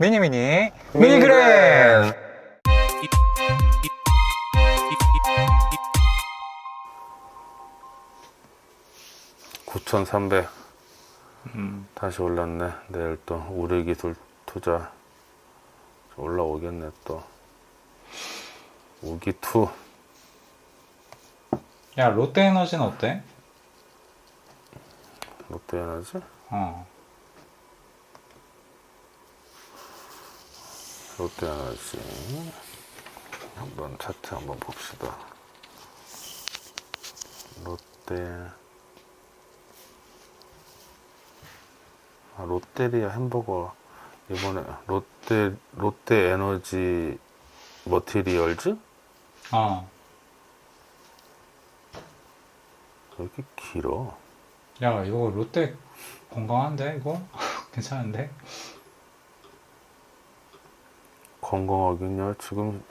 미니미니. 미니그램. 9,300 음, 다시 올랐네. 내일 또 우리 기술 투자 올라오겠네 또. 우기 투. 야 롯데에너지는 어때? 롯데에너지? 어 롯데에너지 한번 차트 한번 봅시다. 롯데 아, 롯데리아 햄버거 이번에 롯데 롯데 에너지 머티리얼즈 어. 왜 이렇게 길어? 야 이거 롯데 건강한데 이거? 괜찮은데? 건강하긴요. 지금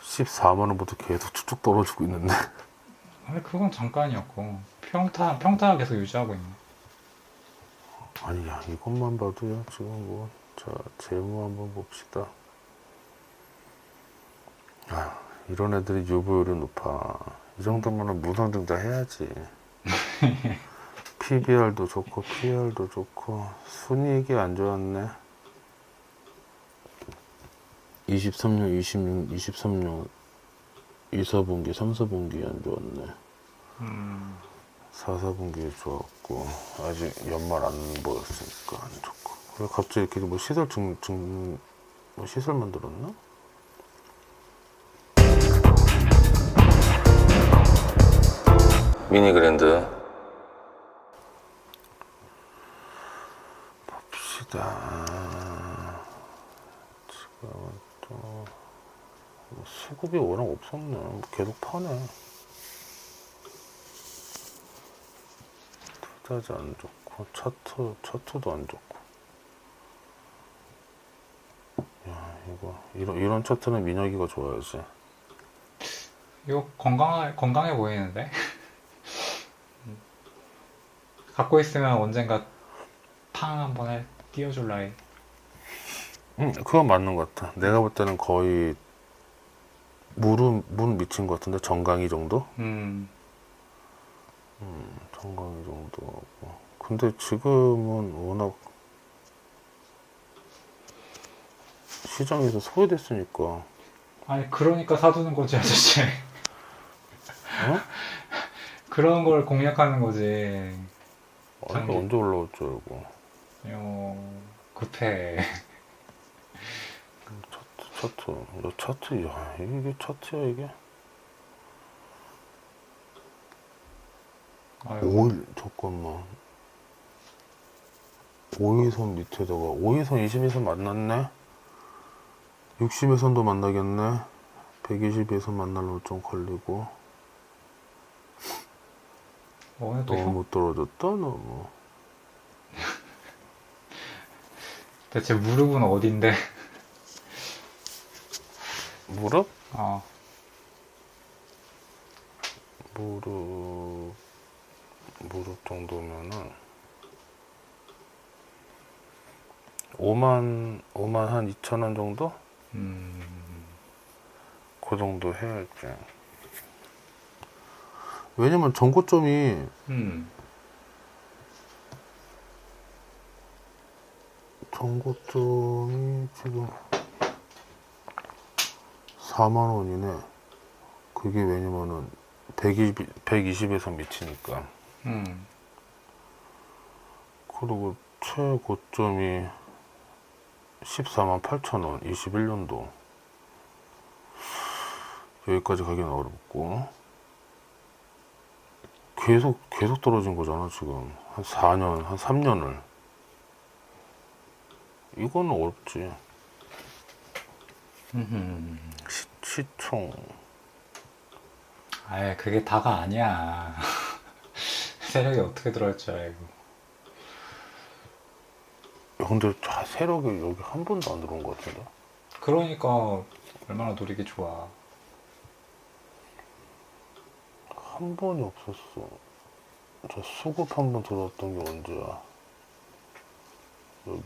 14만 원부터 계속 쭉쭉 떨어지고 있는데. 아니 그건 잠깐이었고 평타 평타 계속 유지하고 있네 아니 야 이것만 봐도요. 지금 뭐 자 재무 한번 봅시다. 아 이런 애들이 유보율이 높아. 이 정도면은 무상 증자 해야지. PBR도 좋고 PR도 좋고 순이익이 안 좋았네. 23년, 26, 23년 2, 4분기, 3, 4분기 안 좋았네. 음 4, 4분기에 좋았고 아직 연말 안 보였으니까 안 좋고 왜 갑자기 이렇게 뭐 시설 증, 증, 뭐 시설 만들었나? 미니 그랜드 봅시다 또뭐 수급이 워낙 없었네 뭐 계속 파네 투자지 안 좋고 차트 차트도 안 좋고 야 이거 이런 이런 차트는 민혁이가 좋아야지 이거 건강 건강해 보이는데? 음. 갖고 있으면 언젠가 팡 한번 해 띄워줄라 해 응 그건 맞는 것 같아. 내가 볼 때는 거의 무릎 문 미친 것 같은데? 정강이 정도? 음, 정강이 정도 근데 지금은 워낙 시장에서 소외됐으니까. 아니 그러니까 사두는 거지 아저씨. 어? 그런 걸 공략하는 거지. 아니 장기. 언제 올라올 줄 알고 어, 급해 차트, 야, 차트, 야, 이게 차트야, 이게? 아유, 5일, 잠깐만. 5일선 밑에다가, 5일선 20일선 만났네? 60일선도 만나겠네? 120일선 만나려면 좀 걸리고. 또 너무 떨어졌다, 너무. 대체 무릎은 어딘데? 무릎? 어, 무릎, 무릎 정도면은, 5만, 5만 한 2천 원 정도? 음, 그 정도 해야지. 왜냐면 전고점이 음, 전고점이 지금 4만 원이네. 그게 왜냐면은 120, 120에서 미치니까. 음, 그리고 최고점이 14만 8천 원, 21년도. 여기까지 가기는 어렵고. 계속, 계속 떨어진 거잖아, 지금. 한 4년, 한 3년을. 이거는 어렵지. 음. 시, 시총. 아예 그게 다가 아니야. 세력이 어떻게 들어갈 줄 알고. 야, 근데 자, 세력이 여기 한 번도 안 들어온 것 같은데? 그러니까 얼마나 노리기 좋아. 한 번이 없었어. 저 수급 한 번 들어왔던 게 언제야? 여기.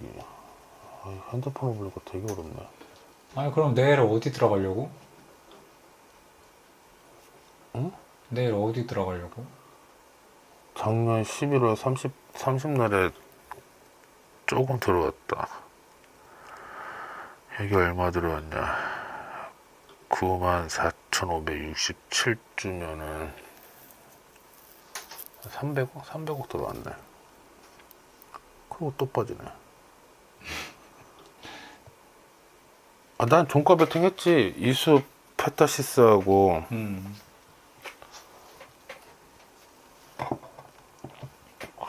아, 핸드폰을 보니까 되게 어렵네. 아니 그럼 내일 어디 들어가려고? 응? 내일 어디 들어가려고? 작년 11월 30, 30날에 조금 들어왔다. 여기 얼마 들어왔냐. 94,567주면은 300억? 300억 들어왔네. 그리고 또 빠지네. 아, 난 종가 베팅 했지. 이수 페타시스하고 음.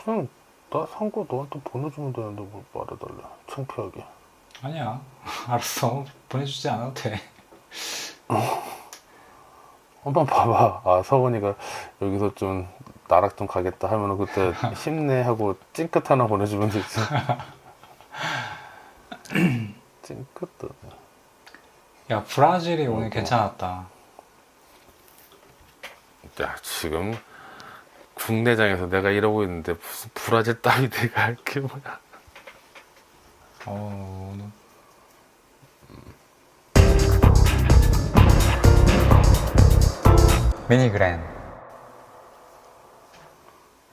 그냥 나 산 거 너한테 보내주면 되는데 뭘 말해달래. 창피하게. 아니야. 알았어. 보내주지 않아도 돼. 한번 봐봐. 아, 서원이가 여기서 좀 나락 좀 가겠다 하면은 그때 힘내 하고 찡긋 하나 보내주면 되지. 찡긋. 야 브라질이 오늘 어. 괜찮았다. 야, 지금 국내장에서 내가 이러고 있는데 무슨 브라질 따위 내가 할 게 뭐야. 어 오늘. 미니그랜.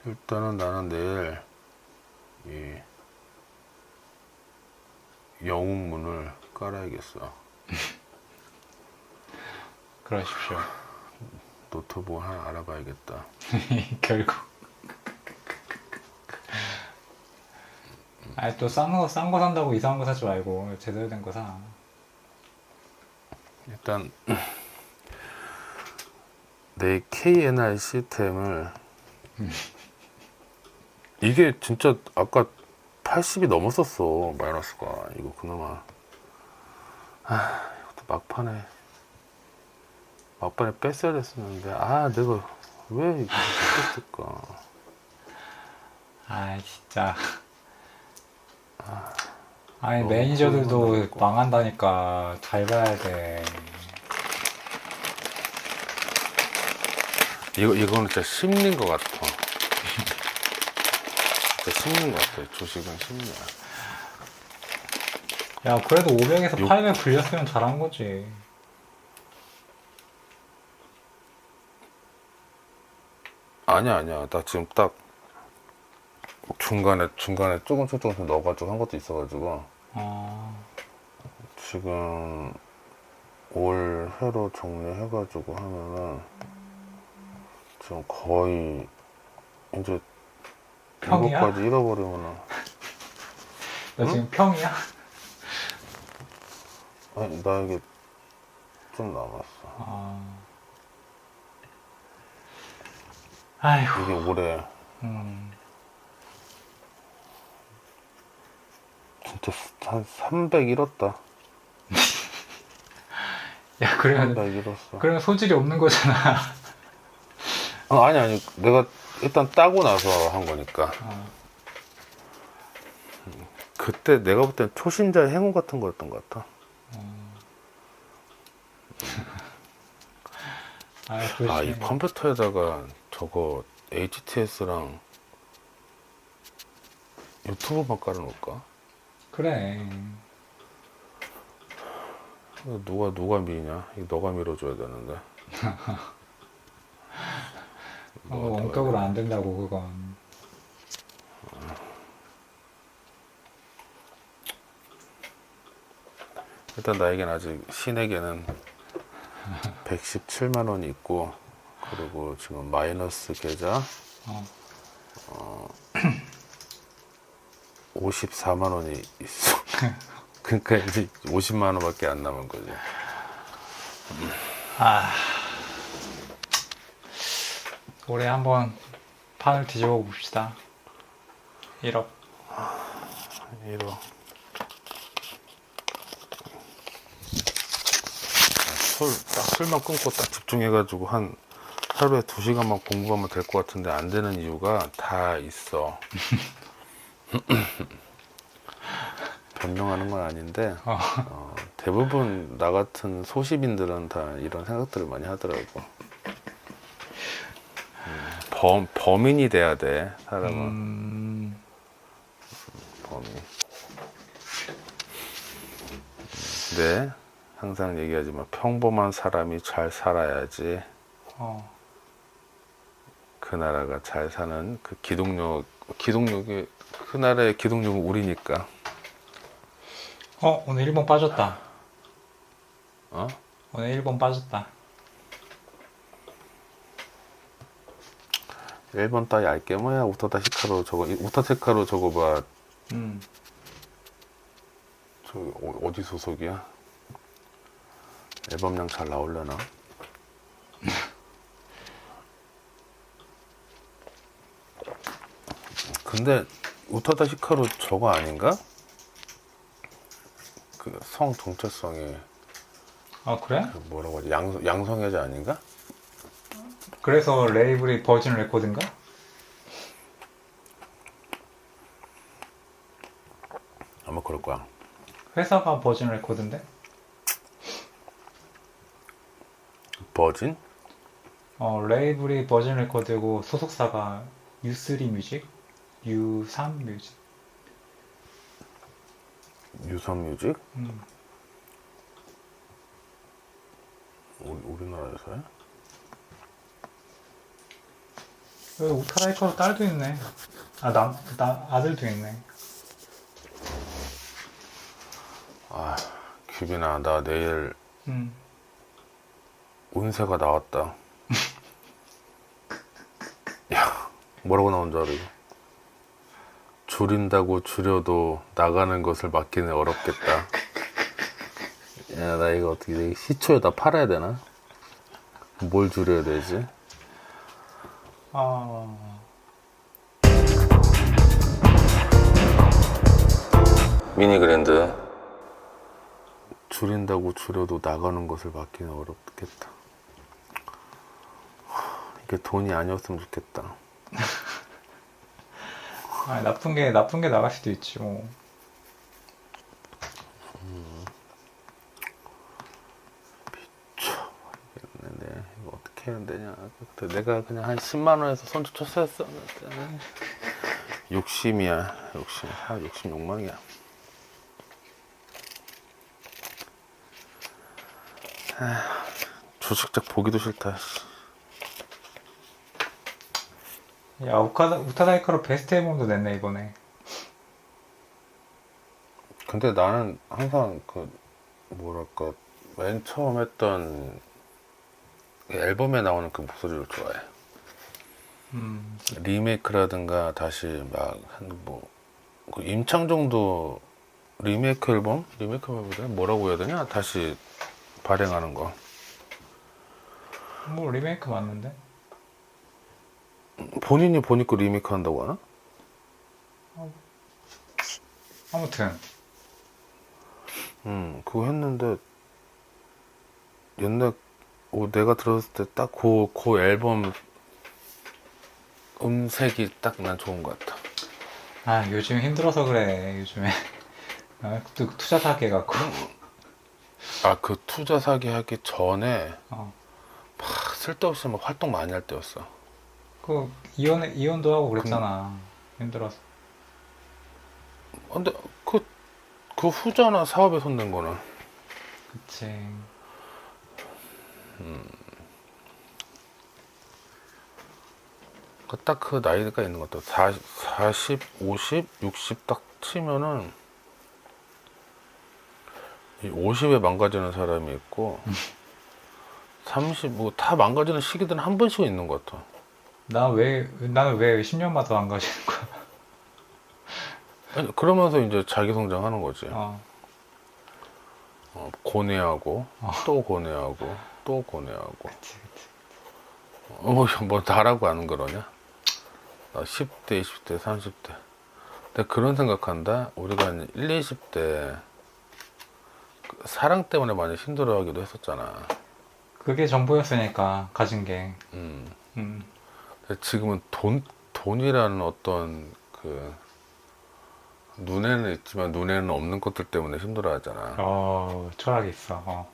일단은 나는 내일 이 영웅문을 깔아야겠어. 그러십시오. 노트북 하나 알아봐야겠다. 결국. 아니 또 싼 거 싼 거 산다고 이상한 거 사지 말고 제대로 된 거 사. 일단 내 KNR 시스템을 이게 진짜 아까 80이 넘었었어 마이너스가 이거 그나마 아 이것도 막판에 막판에 뺐어야 됐었는데 아 내가 왜 이거 뺐을까 아 진짜. 아니 너무 매니저들도. 망한다니까 잘 봐야 돼. 이거 이거는 진짜 심리인 것 같아 진짜 심리인 것 같아 주식은 심리야 야 그래도 500에서 요- 800 불렸으면 잘한 거지. 아니야 아니야 나 지금 딱 중간에 중간에 조금씩 조금씩 넣어가지고 한 것도 있어가지고 어, 지금 올 회로 정리해가지고 하면은 지금 거의 이제 평이야? 이거까지 잃어버리면은 너 응? 지금 평이야? 아니 나에게 좀 남았어 어. 아이고. 이게 올해 음. 진짜 한 300 잃었다 야 그러면 300 잃었어 그러면 소질이 없는 거잖아. 어, 아니 아니 내가 일단 따고 나서 한 거니까 어. 그때 내가 볼 땐 초심자 의 행운 같은 거였던 것 같아. 아, 아, 이 그렇지. 컴퓨터에다가 저거 HTS랑 유튜브만 깔아놓을까? 그래. 누가 누가 미냐? 이거 너가 밀어줘야 되는데. 어, 원격으로 안 된다고 그건. 일단 나에겐 아직 신에게는 117만 원이 있고 그리고 지금 마이너스 계좌 어. 54만 원이 있어. 그러니까 이제 50만 원밖에 안 남은 거지. 아. 올해 한번 판을 뒤집어 봅시다. 1억. 1호. 술, 딱 술만 끊고 딱 집중해가지고 한 하루에 두 시간만 공부하면 될 것 같은데 안 되는 이유가 다 있어. 변명하는 건 아닌데, 어. 어, 대부분 나 같은 소시민들은 다 이런 생각들을 많이 하더라고. 음, 범, 범인이 돼야 돼, 사람은. 음, 범인. 근데 항상 얘기하지만 평범한 사람이 잘 살아야지 어. 그 나라가 잘 사는 그 기동력 기동력이 그 나라의 기동력은 우리니까 어, 오늘 일본 빠졌다. 어? 오늘 일본 빠졌다. 일본 따위 알게 뭐야 우타다 히카루 저거 우타 히카루 저거 봐 음. 저 어- 어디 소속이야? 앨범량 잘 나오려나? 근데 우타다 히카루 저거 아닌가? 그성 정체성이 아, 그래? 그 뭐라고 하지? 양, 양성애자 아닌가? 그래서 레이블이 버진 레코드인가? 아마 그럴 거야. 회사가 버진 레코드인데? 버진? 어, 레이블이 버진 레코드고 소속사가 U3 뮤직? U3 뮤직? 유선뮤직? 음. 우리, 우리나라에서야? 여기 우타라이커로 딸도 있네. 아, 남, 나, 아들도 있네. 아, 규빈아, 나 내일 음. 운세가 나왔다. 야, 뭐라고 나온 줄 알아? 이거? 줄인다고 줄여도 나가는 것을 막기는 어렵겠다. 야, 나 이거 어떻게 내 시초에다 팔아야 되나? 뭘 줄여야 되지? 아. 미니 그랜드. 줄인다고 줄여도 나가는 것을 막기는 어렵겠다. 이게 돈이 아니었으면 좋겠다. 아, 나쁜 게, 나쁜 게 나갈 수도 있지, 뭐. 근데 이거 어떻게 해야 되냐. 그때 내가 그냥 한 10만 원에서 쳤어야 했었는데. 욕심이야. 욕심. 아, 욕심 욕망이야. 아, 주식적 보기도 싫다. 씨. 야, 우카다, 우타다이커로 베스트 앨범도 냈네, 이번에. 근데 나는 항상 그 뭐랄까 맨 처음 했던 그 앨범에 나오는 그 목소리를 좋아해. 음. 리메이크라든가 다시 막 한뭐 그 임창정도 리메이크 앨범 리메이크 앨범보다 뭐라고 해야 되냐 다시 발행하는 거 뭐, 리메이크 맞는데? 본인이 보니까 리메이크 한다고 하나? 아무튼. 음 그거 했는데 옛날 어, 내가 들었을 때 딱 그 그 앨범 음색이 딱 난 좋은 것 같아. 아, 요즘 힘들어서 그래, 요즘에. 아, 또 투자 사기 해갖고. 아 그 투자 사기 하기 전에 어. 막 쓸데없이 막 활동 많이 할 때였어. 그, 이혼, 이혼도 하고 그랬잖아. 힘들어서. 근데 그, 그 후잖아 사업에 손댄 거는. 그치. 딱그 나이가 있는 것 같아. 40, 40, 50, 60 딱 치면은 이 50에 망가지는 사람이 있고 30, 뭐 다 망가지는 시기들은 한 번씩은 있는 것 같아. 나 왜, 나는 왜 10년마다 안 가시는 거야? 아니, 그러면서 이제 자기 성장하는 거지. 어. 어, 고뇌하고 어. 또 고뇌하고 또 고뇌하고. 그치, 그치. 어, 뭐 나라고 안 그러냐? 나 10대, 20대, 30대. 근데 그런 생각한다. 우리가 한 1, 20대 그 사랑 때문에 많이 힘들어하기도 했었잖아. 그게 전부였으니까, 가진 게. 음. 음. 지금은 돈 돈이라는 어떤 그 눈에는 있지만 눈에는 없는 것들 때문에 힘들어하잖아. 어, 철학이 있어. 어.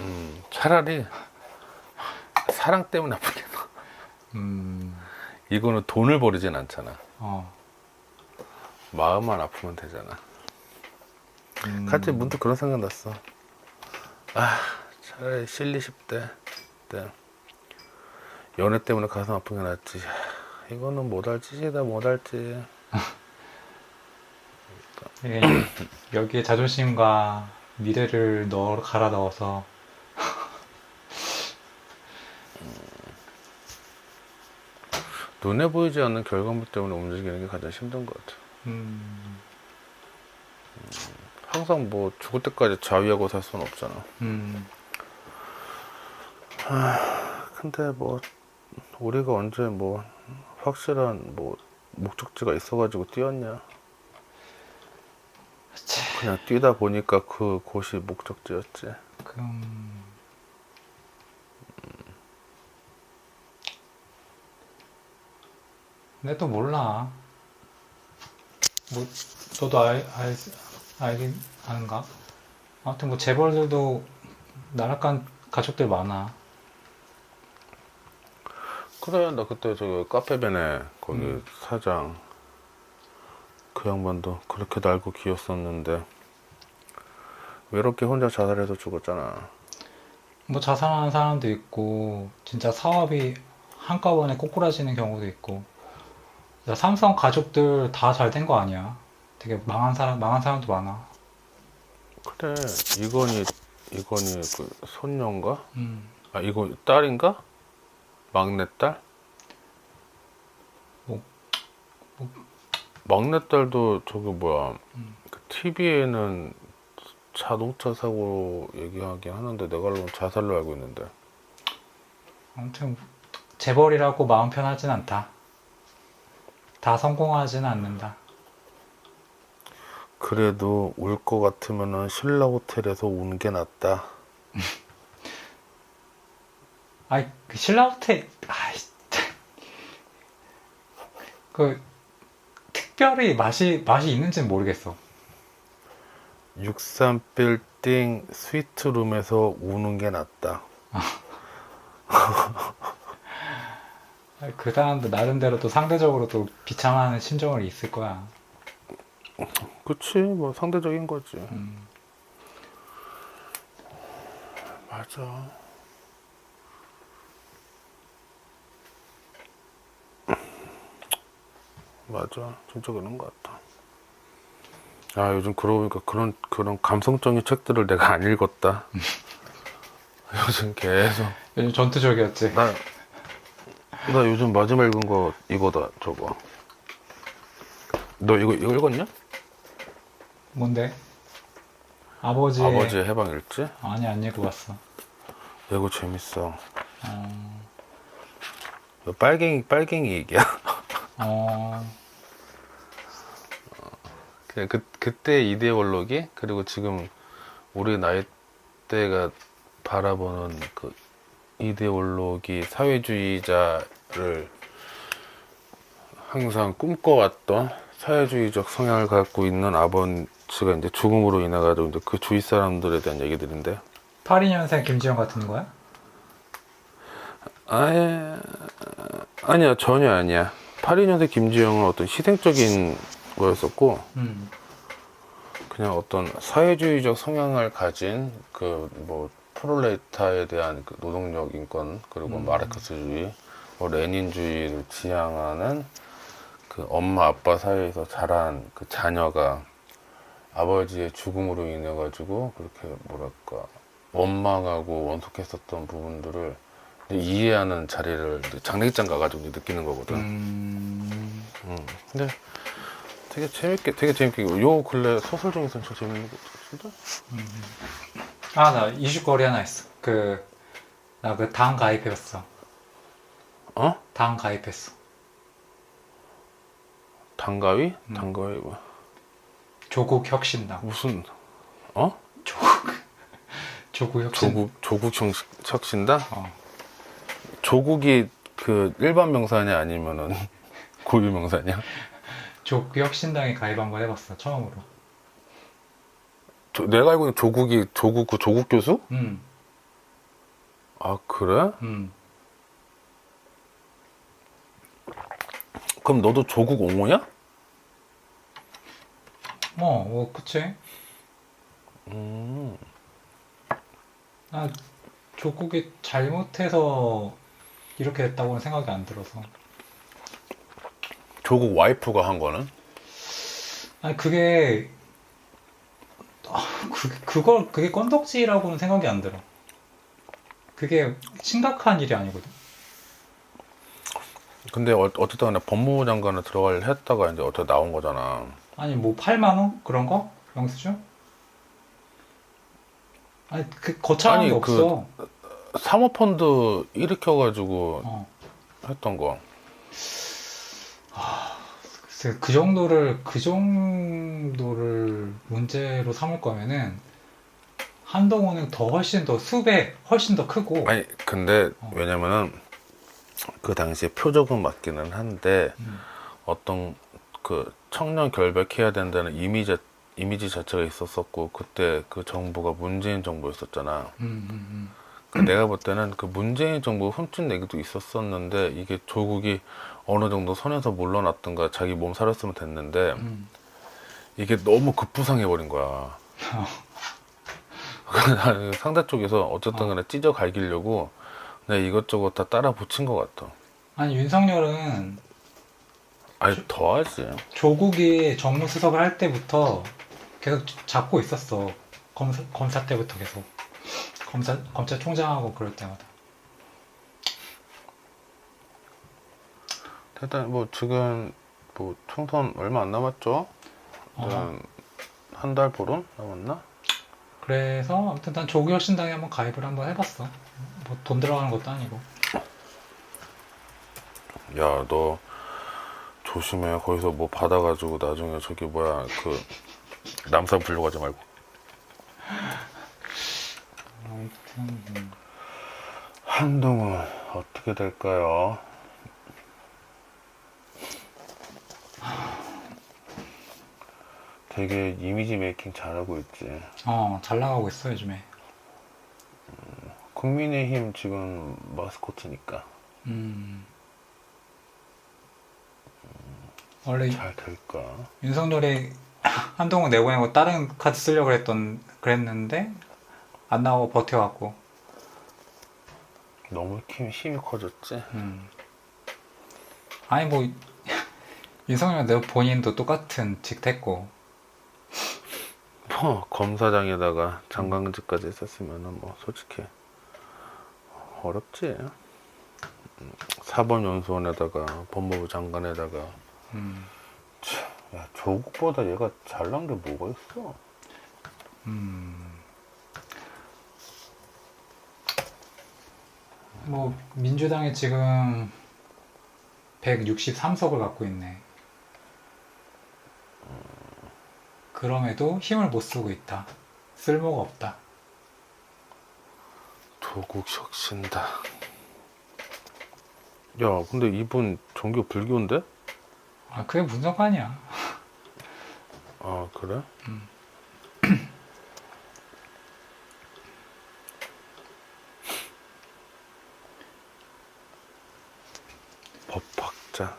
음, 차라리 사랑 때문에 아프겠다. 음. 이거는 돈을 버리진 않잖아. 어. 마음만 아프면 되잖아. 음, 갑자기 문득 그런 생각 났어. 아, 차라리 실 20대 때 연애 때문에 가슴 아픈 게 낫지. 이거는 못할 짓이다, 못할 짓. 이게 여기에 자존심과 미래를 넣어 갈아 넣어서 눈에 보이지 않는 결과물 때문에 움직이는 게 가장 힘든 것 같아. 음, 항상 뭐 죽을 때까지 자위하고 살 수는 없잖아. 음, 근데 뭐 우리가 언제 뭐 확실한 뭐 목적지가 있어가지고 뛰었냐? 그냥 뛰다 보니까 그 곳이 목적지였지. 그럼 근데 또 몰라. 뭐 너도 알, 알 알긴 아는가? 아무튼 뭐 재벌들도 나락간 가족들 많아. 그래 나 그때 저기 카페벤에 거기 음. 사장 그 양반도 그렇게 날고 기었었는데 외롭게 혼자 자살해서 죽었잖아. 뭐 자살하는 사람도 있고 진짜 사업이 한꺼번에 꼬꾸라지는 경우도 있고 야, 삼성 가족들 다 잘 된 거 아니야 되게 망한 사람 망한 사람도 많아 그래 이건희 이건희 그 손녀인가? 음. 아 이거 딸인가? 막내딸? 뭐, 뭐. 막내딸도 저기 뭐야 음. 그 TV에는 자동차 사고 얘기하긴 하는데 내가 알기로는 자살로 알고 있는데 아무튼 재벌이라고 마음 편하진 않다 다 성공하지는 않는다 그래도 울 것 같으면은 신라 호텔에서 우는 게 낫다 아이 그 신라 호텔 아이 그 특별히 맛이 맛이 있는지는 모르겠어. 63빌딩 스위트룸에서 우는 게 낫다. 그 사람도 나름대로 또 상대적으로 또 비참한 심정을 있을 거야. 그치 뭐 상대적인 거지. 음. 맞아 맞아. 진짜 그런 것 같아. 아 요즘 그러고 보니까 그런 그런 감성적인 책들을 내가 안 읽었다. 요즘 계속. 요즘 전투적이었지. 나, 나 요즘 마지막 읽은 거 이거다 저거. 너 이거 이거 읽었냐? 뭔데? 아버지 아버지의 해방 일지? 아니 안 읽어봤어. 이거 재밌어. 어, 이거 빨갱이 빨갱이 얘기야 어, 그냥 그 그때 이데올로기 그리고 지금 우리 나이 때가 바라보는 그 이데올로기 사회주의자를 항상 꿈꿔왔던 사회주의적 성향을 갖고 있는 아버지가 이제 죽음으로 인해 가지고 이제 그 주위 사람들에 대한 얘기들인데. 82년생 김지영 같은 거야? 아예 아니야 전혀 아니야 82년생 김지영은 어떤 희생적인 거였었고 음, 그냥 어떤 사회주의적 성향을 가진 그 뭐 프롤레타에 대한 그 노동력 인권 그리고 음. 마르크스주의, 뭐 레닌주의를 지향하는 그 엄마 아빠 사이에서 자란 그 자녀가 아버지의 죽음으로 인해 가지고 그렇게 뭐랄까 원망하고 원속했었던 부분들을 이해하는 자리를 장례식장 가가지고 느끼는 거거든. 음, 음. 근데 되게 재밌게 되게 재밌게. 요 근래 소설 중에서는 제일 재밌는 거 진짜? 아, 나 이슈거리 하나 있어. 그, 나 그 당 가입했어. 어? 당 가입했어. 단가위? 음. 단가위 뭐 조국 혁신당. 무슨 어? 조국 혁신. 조국 조국 혁- 혁신당? 어. 조국이 그 일반 명사냐 아니면은 고유 명사냐? 조국 혁신당에 가입 한번 해봤어. 처음으로. 조- 내가 알고 있는 조국이 조국 그 조국 교수? 음, 아 그래? 음. 그럼 너도 조국 옹호야? 뭐, 뭐, 그치? 음, 아, 조국이 잘못해서 이렇게 됐다고는 생각이 안 들어서. 조국 와이프가 한 거는? 아니, 그게, 아, 그, 그걸, 그게 건덕지라고는 생각이 안 들어. 그게 심각한 일이 아니거든. 근데 어, 어쨌든 간에 법무부 장관을 들어갈 했다가 이제 어떻게 나온 거잖아. 아니, 뭐, 8만 원? 그런 거? 영수증? 아니, 그, 거창한 아니, 게 그- 없어. 사모펀드 일으켜가지고 어. 했던 거. 글쎄, 그 정도를, 그 정도를 문제로 삼을 거면은, 한동훈은 더 훨씬 더 수배, 훨씬 더 크고, 아니, 근데 어. 왜냐면은 그 당시에 표적은 맞기는 한데 음. 어떤 그 청년 결백해야 된다는 이미지 이미지 자체가 있었었고 그때 그 정부가 문재인 정부였었잖아. 음, 음, 그 내가 볼 때는 그 문재인 정부 흠집 내기도 있었었는데 이게 조국이 어느 정도 선에서 물러났던가 자기 몸 사렸으면 됐는데 음, 음. 이게 너무 급부상해 버린 거야. 상대 쪽에서 어쨌든 간에 찢어 갈기려고 내가 이것저것 다 따라 붙인 것 같아. 아니, 윤석열은 아니 더하지. 조국이 정무수석을 할 때부터 계속 잡고 있었어. 검사, 검사 때부터 계속. 검사, 검찰총장하고 그럴 때마다. 일단 뭐 지금 뭐 총선 얼마 안 남았죠? 어, 한달 보름 남았나? 그래서 아무튼 난 조국혁신당에 한번 가입을 한번 해봤어. 뭐 돈 들어가는 것도 아니고. 야 너 조심해. 거기서 뭐 받아가지고 나중에 저기 뭐야 그 남산 불려가지 말고. 한동훈 어떻게 될까요? 되게 이미지 메이킹 잘하고 있지. 어, 잘 나가고 있어 요즘에. 국민의힘 지금 마스코트니까 음. 원래 잘 될까? 윤석열이 한동훈 내보내고 다른 카드 쓰려고 그랬던 그랬는데 안 나오고 버텨갖고. 너무 힘, 힘이 커졌지? 음. 아니 뭐 윤석열 내 본인도 똑같은 직했고 뭐 검사장에다가 장관직까지 했었으면은 뭐 솔직히 어렵지. 음, 사법연수원에다가 법무부 장관에다가 음, 야 조국보다 얘가 잘난 게 뭐가 있어? 음. 뭐 민주당이 지금 163석을 갖고 있네. 그럼에도 힘을 못 쓰고 있다. 쓸모가 없다. 조국 혁신다. 야 근데 이분 종교 불교인데? 아 그게 무슨 상관이야. 아 그래? 음. 법학자.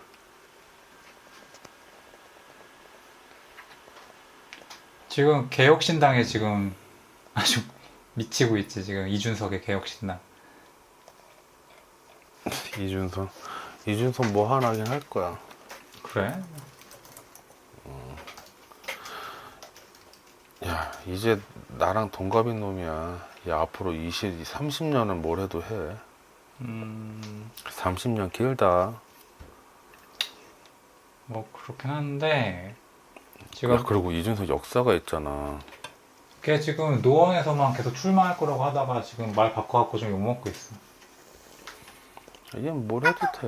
지금 개혁신당에 지금 아주 미치고 있지 지금 이준석의 개혁신당. 이준선. 이준선 뭐 하나 하긴 할 거야. 그래? 야, 이제 나랑 동갑인 놈이야. 야, 앞으로 20, 30년은 뭘 해도 해. 음, 30년 길다. 뭐 그렇긴 한데 야, 지금 그리고 이준석 역사가 있잖아. 걔 지금 노원에서만 계속 출마할 거라고 하다가 지금 말 바꿔갖고 좀 욕먹고 있어. 얘는 뭘 해도 돼.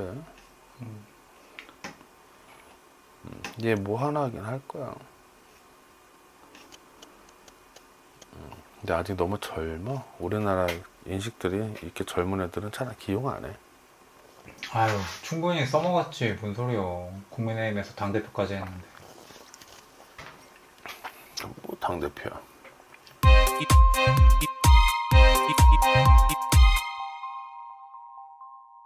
음, 얘뭐 하나 하긴 할 거야. 음, 근데 아직 너무 젊어. 우리나라 인식들이 이렇게 젊은 애들은 잘 기용 안 해. 아유 충분히 써먹었지 뭔 소리요. 국민의힘에서 당대표까지 했는데. 뭐 당대표야.